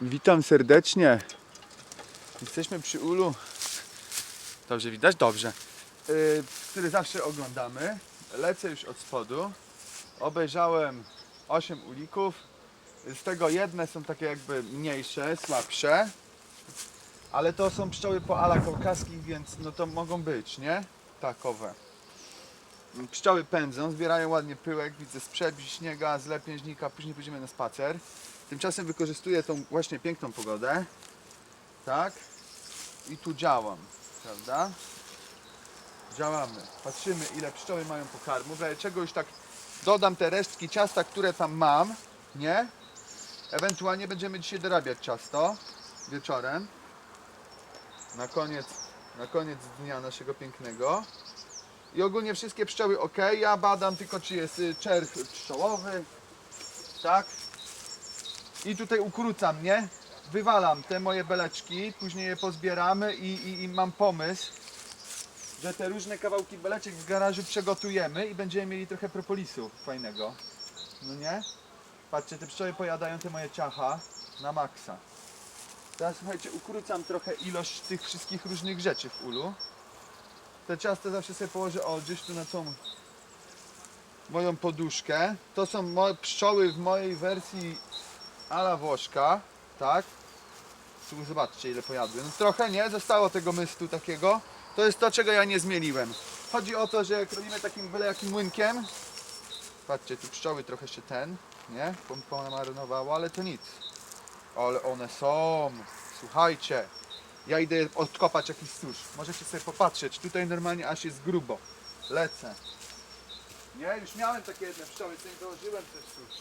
Witam serdecznie. Jesteśmy przy ulu. Dobrze widać? Dobrze. Yy, który zawsze oglądamy. Lecę już od spodu. Obejrzałem 8 ulików. Z tego jedne są takie jakby mniejsze, słabsze. Ale to są pszczoły po ala kaukaskich, więc no to mogą być, nie? Takowe. Pszczoły pędzą, zbierają ładnie pyłek, widzę z przebić śniega, z lepiężnika, później pójdziemy na spacer. Tymczasem wykorzystuję tą właśnie piękną pogodę. Tak? I tu działam, prawda? Działamy. Patrzymy ile pszczoły mają pokarmu. W czego już tak dodam te resztki ciasta, które tam mam, nie? Ewentualnie będziemy dzisiaj dorabiać ciasto wieczorem. Na koniec, na koniec dnia naszego pięknego. I ogólnie wszystkie pszczoły ok. Ja badam tylko czy jest y, czerw pszczołowy. Tak? I tutaj ukrócam, nie? Wywalam te moje beleczki, później je pozbieramy i, i, i mam pomysł, że te różne kawałki beleczek w garażu przegotujemy i będziemy mieli trochę propolisu fajnego. No nie? Patrzcie, te pszczoły pojadają te moje ciacha na maksa. Teraz słuchajcie, ukrócam trochę ilość tych wszystkich różnych rzeczy w ulu. Te ciasto zawsze sobie położę o gdzieś tu na tą moją poduszkę. To są moje pszczoły w mojej wersji ala Włoszka, tak? Tu zobaczcie ile pojadły. No trochę nie, zostało tego mystu takiego. To jest to, czego ja nie zmieliłem. Chodzi o to, że jak robimy takim byle jakim młynkiem, patrzcie, tu pszczoły trochę się ten, nie? Pom- Pomarynowało, ale to nic. Ale one są. Słuchajcie, ja idę odkopać jakiś susz. Możecie sobie popatrzeć, tutaj normalnie aż jest grubo. Lecę. Nie, już miałem takie jedne pszczoły, co nie dołożyłem też susz.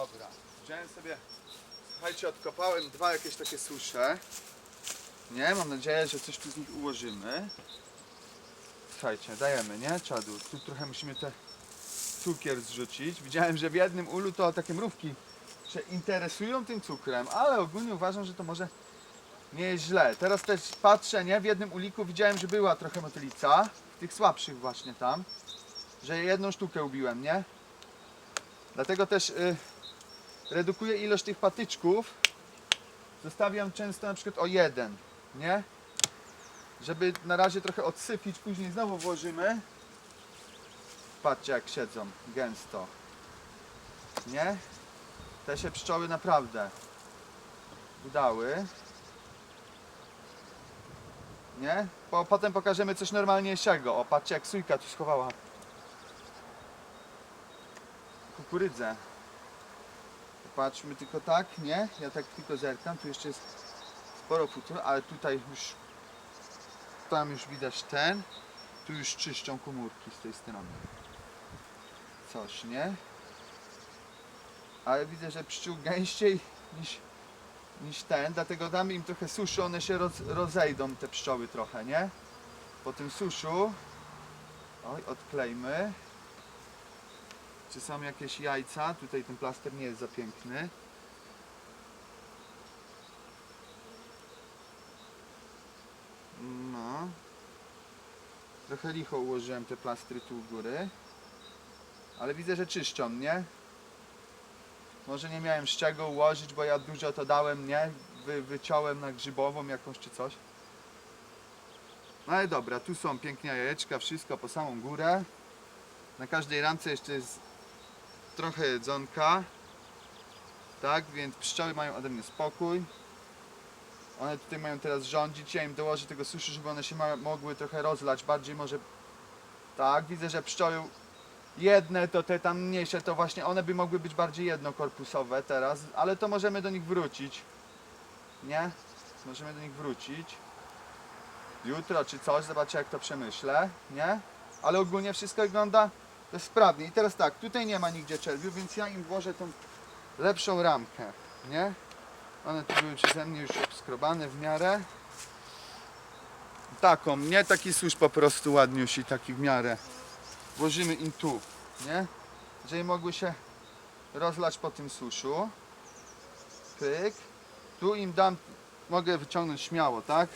Dobra, wziąłem sobie, słuchajcie, odkopałem dwa jakieś takie susze. Nie, mam nadzieję, że coś tu z nich ułożymy. Słuchajcie, dajemy, nie? Czadu. Tu trochę musimy te cukier zrzucić. Widziałem, że w jednym ulu to takie mrówki się interesują tym cukrem, ale ogólnie uważam, że to może nie jest źle. Teraz też patrzę, nie? W jednym uliku widziałem, że była trochę motylica. Tych słabszych właśnie tam. Że jedną sztukę ubiłem, nie? Dlatego też y, redukuję ilość tych patyczków. Zostawiam często na przykład o jeden, nie? Żeby na razie trochę odsypić, później znowu włożymy. Patrzcie jak siedzą, gęsto. Nie? Te się pszczoły naprawdę udały. Nie? Po, potem pokażemy coś normalniejszego. O, patrzcie jak sójka tu schowała kukurydzę. Patrzmy tylko tak, nie? Ja tak tylko zerkam, tu jeszcze jest sporo futur, ale tutaj już tam już widać ten, tu już czyszczą komórki z tej strony. Coś, nie? Ale widzę, że pszczół gęściej niż, niż ten, dlatego damy im trochę suszu, one się roz, rozejdą te pszczoły trochę, nie? Po tym suszu, oj, odklejmy. Czy są jakieś jajca? Tutaj ten plaster nie jest za piękny. No. Trochę licho ułożyłem te plastry tu u góry. Ale widzę, że czyszczą, nie? Może nie miałem z czego ułożyć, bo ja dużo to dałem, nie? Wy, wyciąłem na grzybową jakąś czy coś. No ale dobra, tu są pięknie jajeczka, wszystko po samą górę. Na każdej ramce jeszcze jest trochę jedzonka. Tak, więc pszczoły mają ode mnie spokój. One tutaj mają teraz rządzić. Ja im dołożę tego suszu, żeby one się mogły trochę rozlać. Bardziej może. Tak, widzę, że pszczoły jedne, to te tam mniejsze, to właśnie one by mogły być bardziej jednokorpusowe teraz, ale to możemy do nich wrócić. Nie? Możemy do nich wrócić. Jutro czy coś, zobaczę jak to przemyślę, nie? Ale ogólnie wszystko wygląda to sprawnie. I teraz tak, tutaj nie ma nigdzie czerwiu, więc ja im włożę tą lepszą ramkę, nie? One tu były przeze mnie już obskrobane w miarę. Taką, nie taki susz po prostu ładniusi, taki w miarę. Włożymy im tu, nie? Żeby mogły się rozlać po tym suszu. Pyk. Tu im dam, mogę wyciągnąć śmiało, tak?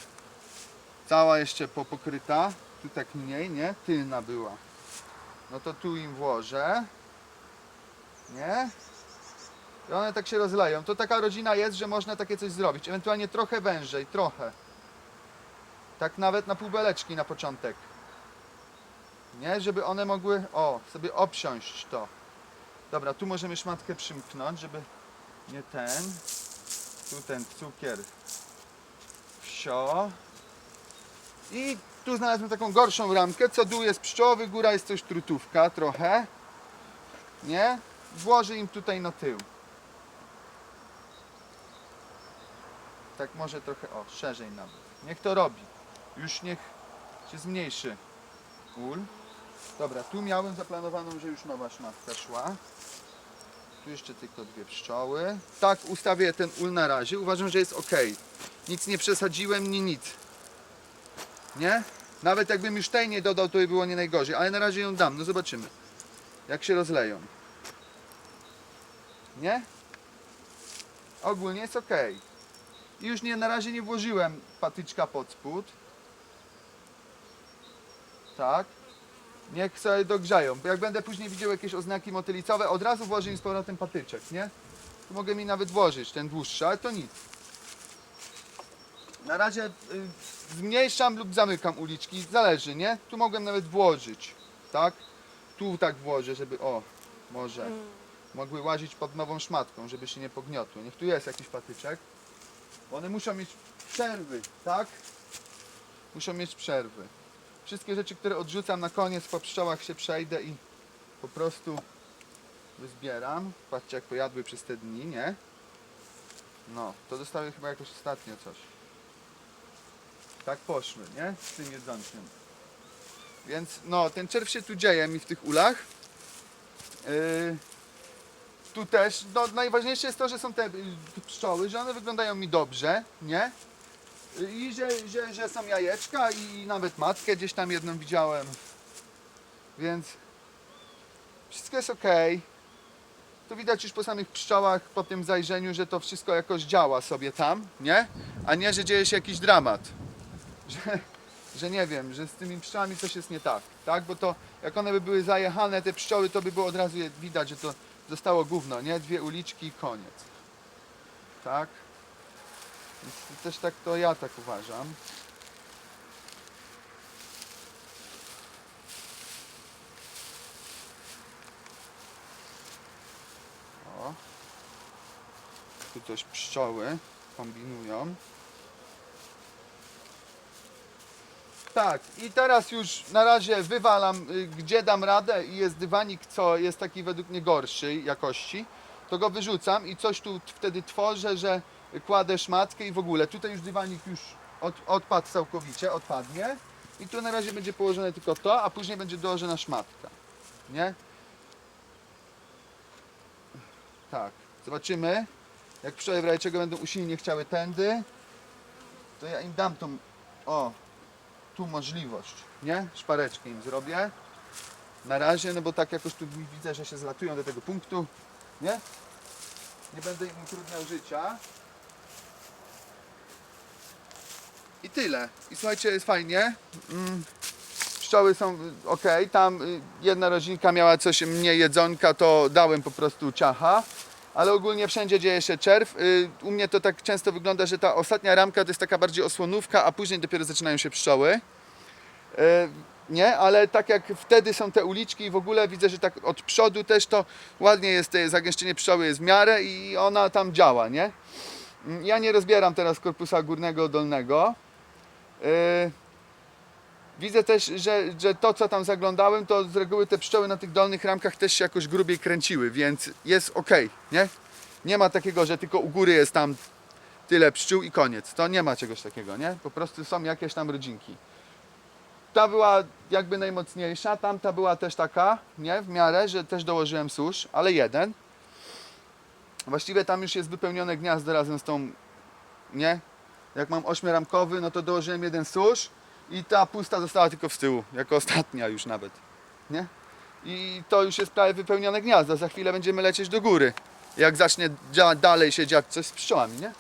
Cała jeszcze popokryta. Tu tak mniej, nie? Tylna była. No to tu im włożę. Nie? I one tak się rozleją. To taka rodzina jest, że można takie coś zrobić. Ewentualnie trochę wężej, trochę. Tak nawet na półbeleczki na początek. Nie? Żeby one mogły, o, sobie obsiąść to. Dobra, tu możemy szmatkę przymknąć, żeby nie ten. Tu ten cukier. Wsio. I tu znalazłem taką gorszą ramkę. Co dół jest pszczoły, góra jest coś trutówka trochę. Nie? Włożę im tutaj na tył. Tak może trochę, o, szerzej nawet. Niech to robi. Już niech się zmniejszy ul. Dobra, tu miałem zaplanowaną, że już nowa szmatka szła. Tu jeszcze tylko dwie pszczoły. Tak ustawię ten ul na razie. Uważam, że jest ok. Nic nie przesadziłem, ni nic. Nie? Nawet jakbym już tej nie dodał, to by było nie najgorzej. Ale na razie ją dam. No zobaczymy. Jak się rozleją. Nie? Ogólnie jest ok. I już nie, na razie nie włożyłem patyczka pod spód. Tak. Niech sobie dogrzają. Bo jak będę później widział jakieś oznaki motylicowe, od razu włożę im z powrotem patyczek, nie? Tu mogę mi nawet włożyć ten dłuższy, ale to nic. Na razie y, zmniejszam lub zamykam uliczki, zależy, nie? Tu mogłem nawet włożyć, tak? Tu tak włożę, żeby, o, może mogły łazić pod nową szmatką, żeby się nie pogniotły. Niech tu jest jakiś patyczek. One muszą mieć przerwy, tak? Muszą mieć przerwy. Wszystkie rzeczy, które odrzucam na koniec, po pszczołach się przejdę i po prostu wyzbieram. Patrzcie, jak pojadły przez te dni, nie? No, to dostały chyba jakoś ostatnio coś. Tak poszły, nie? Z tym jedzonkiem. Więc no, ten czerw się tu dzieje mi w tych ulach. Yy, tu też, no najważniejsze jest to, że są te y, pszczoły, że one wyglądają mi dobrze, nie? Y, I że, że, że są jajeczka i nawet matkę gdzieś tam jedną widziałem. Więc wszystko jest ok. To widać już po samych pszczołach, po tym zajrzeniu, że to wszystko jakoś działa sobie tam, nie? A nie, że dzieje się jakiś dramat. Że, że nie wiem, że z tymi pszczołami coś jest nie tak, tak? Bo to jak one by były zajechane, te pszczoły, to by było od razu widać, że to zostało gówno, nie? Dwie uliczki i koniec. Tak? Więc też tak to ja tak uważam. O. Tu też pszczoły kombinują. Tak, i teraz już na razie wywalam, y, gdzie dam radę i jest dywanik, co jest taki według mnie gorszej jakości, to go wyrzucam i coś tu wtedy tworzę, że kładę szmatkę i w ogóle. Tutaj już dywanik już od, odpadł całkowicie, odpadnie i tu na razie będzie położone tylko to, a później będzie dołożona szmatka, nie? Tak, zobaczymy, jak pszczoły w razie czego będą usilnie chciały tędy, to ja im dam tą, o, tu możliwość, nie? Szpareczkę im zrobię. Na razie, no bo tak jakoś tu widzę, że się zlatują do tego punktu, nie? Nie będę im utrudniał życia. I tyle. I słuchajcie, jest fajnie. Mm. Pszczoły są ok. Tam y, jedna rodzinka miała coś mniej jedzonka, to dałem po prostu ciacha. Ale ogólnie wszędzie dzieje się czerw. Y, U mnie to tak często wygląda, że ta ostatnia ramka to jest taka bardziej osłonówka, a później dopiero zaczynają się pszczoły. Y, nie? Ale tak jak wtedy są te uliczki i w ogóle widzę, że tak od przodu też to ładnie jest, zagęszczenie pszczoły jest w miarę i ona tam działa, nie? Mm, Ja nie rozbieram teraz korpusa górnego, dolnego. Widzę też, że, że to co tam zaglądałem, to z reguły te pszczoły na tych dolnych ramkach też się jakoś grubiej kręciły, więc jest ok, nie? Nie ma takiego, że tylko u góry jest tam tyle pszczół i koniec. To nie ma czegoś takiego, nie? Po prostu są jakieś tam rodzinki. Ta była jakby najmocniejsza, tamta była też taka, nie? W miarę, że też dołożyłem susz, ale jeden. Właściwie tam już jest wypełnione gniazdo razem z tą, nie? Jak mam ośmioramkowy, no to dołożyłem jeden susz i ta pusta została tylko z tyłu, jako ostatnia już nawet, nie? I to już jest prawie wypełnione gniazdo, za chwilę będziemy lecieć do góry, jak zacznie dalej się dziać coś z pszczołami, nie?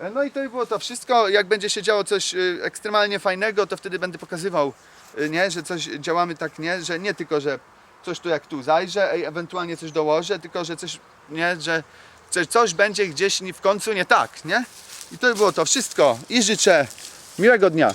E, No i to by było to wszystko. Jak będzie się działo coś y, ekstremalnie fajnego, to wtedy będę pokazywał, y, nie, że coś działamy tak, nie, że nie tylko, że coś tu jak tu zajrzę, ewentualnie coś dołożę, tylko że coś, nie, że coś będzie gdzieś w końcu nie tak, nie? I to by było to wszystko. I życzę miłego dnia.